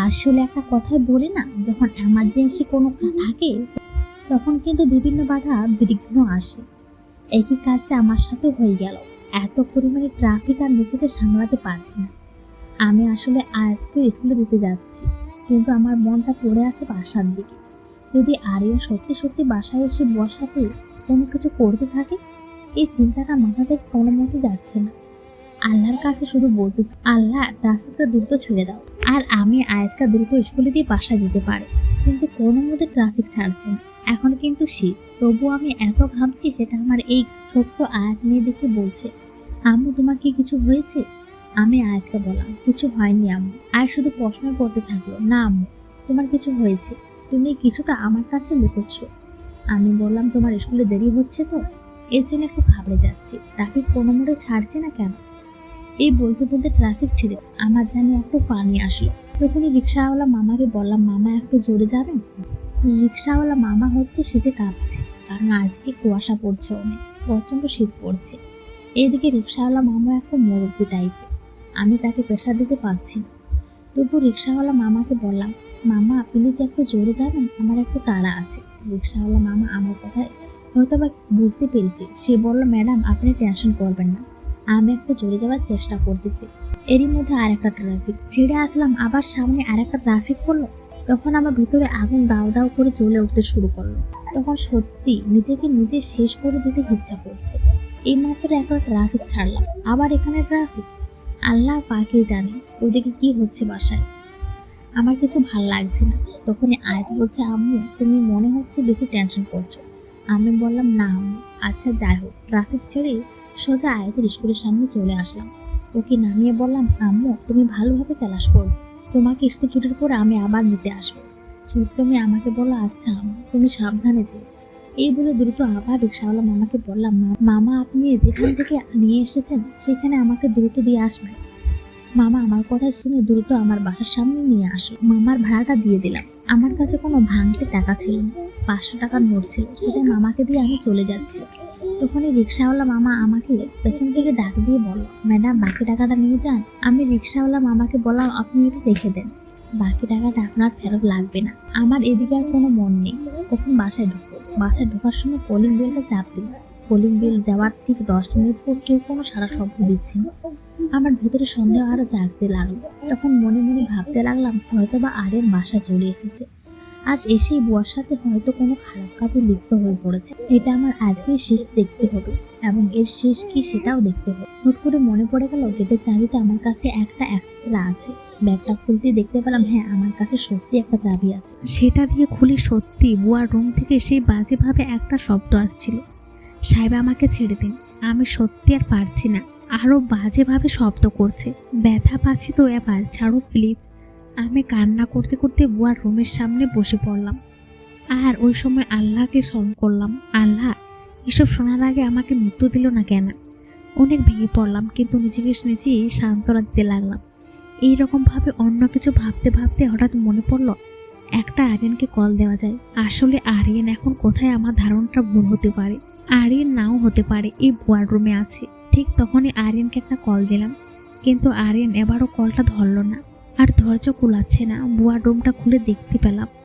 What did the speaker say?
আসলে একটা কথাই বলে না, যখন এমার্জেন্সি কোনো থাকে, তখন কিন্তু বিভিন্ন বাধা বিঘ্ন আসে। একই কাজটা আমার সাথে হয়ে গেল। এত পরিমাণে ট্রাফিক আর নিজেকে সামলাতে পারছি না। আমি আসলে আয়াতকে স্কুলে দিতে যাচ্ছি, কিন্তু আমার মনটা পড়ে আছে বাসার দিকে। যদি আরিয়ান সত্যি সত্যি বাসায় এসে বসাতে কোনো কিছু করতে থাকে, এই চিন্তাটা মাথা থেকে কোনো মতে যাচ্ছে না। আল্লাহর কাছে শুধু বলতেছি আল্লাহ ট্রাফিকটা দ্রুত ছেড়ে দাও। আর আমি আয়াতকা দ্রুত স্কুলে দিয়ে বাসা যেতে পারে। কিন্তু কোনো মতে ট্রাফিক ছাড়ছে না। এখন কিন্তু শীত তবু আমি এত ঘামছি সেটা আমার এই ছোট্ট আয়াত মেয়ে দেখে বলছে, আম্মু, তোমার কি কিছু হয়েছে? আমি আয়াতকে বললাম, কিছু হয়নি আম্মু। আর শুধু প্রশ্ন করতে থাকল, না আম্মু, তোমার কিছু হয়েছে। তুমি কিছুটা আমার কাছে লুকোচ্ছ। আমি বললাম, তোমার স্কুলে দেরি হচ্ছে তো? এর জন্য একটু ঘাবড়ে যাচ্ছি। ট্রাফিক কোনো মোড়ে ছাড়ছে না কেন? এই বলতে বলতে ট্রাফিক ছেড়ে আমার জানি একটু ফানি আসলো। তখনই রিক্সাওয়ালা মামাকে বললাম, মামা, একটু জোরে যাবেন? রিক্সাওয়ালা মামা হচ্ছে শীতে কাঁপছে কারণ আজকে কুয়াশা পড়ছে অনেক, প্রচণ্ড শীত পড়ছে। এদিকে রিক্সাওয়ালা মামা একটু মুরব্বী টাইপের আমি তাকে প্রেশার দিতে পারছি না। তবু রিক্সাওয়ালা মামাকে বললাম, মামা প্লিজ একটু জোরে যাবেন, আমার একটু তাড়া আছে। রিক্সাওয়ালা মামা আমার কথায় হয়তো বা বুঝতে পেরেছি। সে বলল, ম্যাডাম, আপনি টেনশন করবেন না। আমি একটু জোরে যাওয়ার চেষ্টা করতেছি। এরই মধ্যে আরেকটা ট্রাফিক ছেড়ে আসলাম, আবার সামনে আরেকটা ট্রাফিক করল তখন আমার ভিতরে আগুন দাও দাও করে জ্বলে উঠতে শুরু করল। তখন সত্যি নিজেকে নিজে শেষ করে দিতে ইচ্ছা করছে। এই মাত্র একটা ট্রাফিক ছাড়লাম। আবার এখানে ট্রাফিক আল্লাহ পাকে জানে ওদিকে কি হচ্ছে বাসায়। আমার কিছু ভালো লাগছে না। তখনই আয়াত বলছে, আম্মু, তুমি মনে হচ্ছে বেশি টেনশন করছ। আমি বললাম, না আচ্ছা যাই হোক। ট্রাফিক ছেড়ে সোজা আয়াতের স্কুলের সামনে চলে আসলাম। ওকে নামিয়ে বললাম, আম্মু, তুমি ভালোভাবে ক্লাস করো। তোমাকে স্কুল ছুটির পর আমি আবার নিতে আসব। মেয়ে আমাকে বলল আচ্ছা আম্মু, তুমি সাবধানে যে এই বলে দ্রুত আবার রিক্সাওয়ালা মামাকে বললাম মামা, আপনি যেখান থেকে নিয়ে এসেছেন, সেখানে আমাকে দ্রুত দিয়ে আসবেন। মামা, আমার কথা শুনে দ্রুত আমার বাসার সামনে নিয়ে আসো। মামার ভাড়াটা দিয়ে দিলাম। আমার কাছে কোনো ভাঙতে টাকা ছিল না, পাঁচশো টাকার নোট ছিল, সেটা মামাকে দিয়ে আমি চলে যাচ্ছি। তখনই রিক্সাওয়ালা মামা আমাকে পেছন থেকে ডাক দিয়ে বলল, ম্যাডাম, বাকি টাকাটা নিয়ে যান। আমি রিক্সাওয়ালা মামাকে বললাম, আপনি এটা রেখে দেন। বাকি টাকাটা আপনার ফেরত লাগবে না। আমার এদিকে আর কোনো মন নেই। কখন বাসায় ঢুকবো বাসায় ঢোকার সময় কলিং বেলটা চাপ দিল। কলিং বেল দেওয়ার ঠিক দশ মিনিট পর কেউ কোনো সারা শব্দ দিচ্ছে না। আমার ভেতরে সন্দেহ আরও জাগতে লাগল। তখন মনে মনে ভাবতে লাগলাম হয়তো বা আরের বাসা চলে এসেছে। আর এসেই বুয়ার সাথে হয়তো কোনো খারাপ কাজে লিপ্ত হয়ে পড়েছে। এটা আমার আজকেই শেষ দেখতে হবে এবং এর শেষ কি সেটাও দেখতে হবে। হুট করে মনে পড়ে গেল গেটের চাবিতে আমার কাছে একটা এক্সট্রা আছে। ব্যাগটা খুলতে দেখতে পেলাম হ্যাঁ আমার কাছে সত্যি একটা চাবি আছে। সেটা দিয়ে খুলে সত্যি বুয়ার রুম থেকে সেই বাজেভাবে একটা শব্দ আসছিল। সাহেব আমাকে ছেড়ে দিন, আমি সত্যি আর পারছি না। আরও বাজেভাবে শব্দ করছে। ব্যথা পাচ্ছি তো এবার, ছাড়ো প্লিজ আমি কান্না করতে করতে বুয়ার রুমের সামনে বসে পড়লাম। আর ওই সময় আল্লাহকে স্মরণ করলাম। আল্লাহ, এসব শোনার আগে আমাকে মৃত্যু দিল না কেন? অনেক ভেঙে পড়লাম, কিন্তু নিজেকে নিজেই সান্ত্বনা দিতে লাগলাম। এইরকমভাবে অন্য কিছু ভাবতে ভাবতে হঠাৎ মনে পড়ল, একটা আরিয়ানকে কল দেওয়া যায়। আসলে আরিয়ান এখন কোথায় আমার ধারণাটা ভুল হতে পারে? আরিয়ান নাও হতে পারে, এই ওয়ার্ড রুমে আছে। ঠিক তখনই আরিয়ানকে একটা কল দিলাম, কিন্তু আরিয়ান এবারও কলটা ধরলো না। আর ধৈর্য কুলাচ্ছে না। বুয়া ডোমটা খুলে দেখতে পেলাম।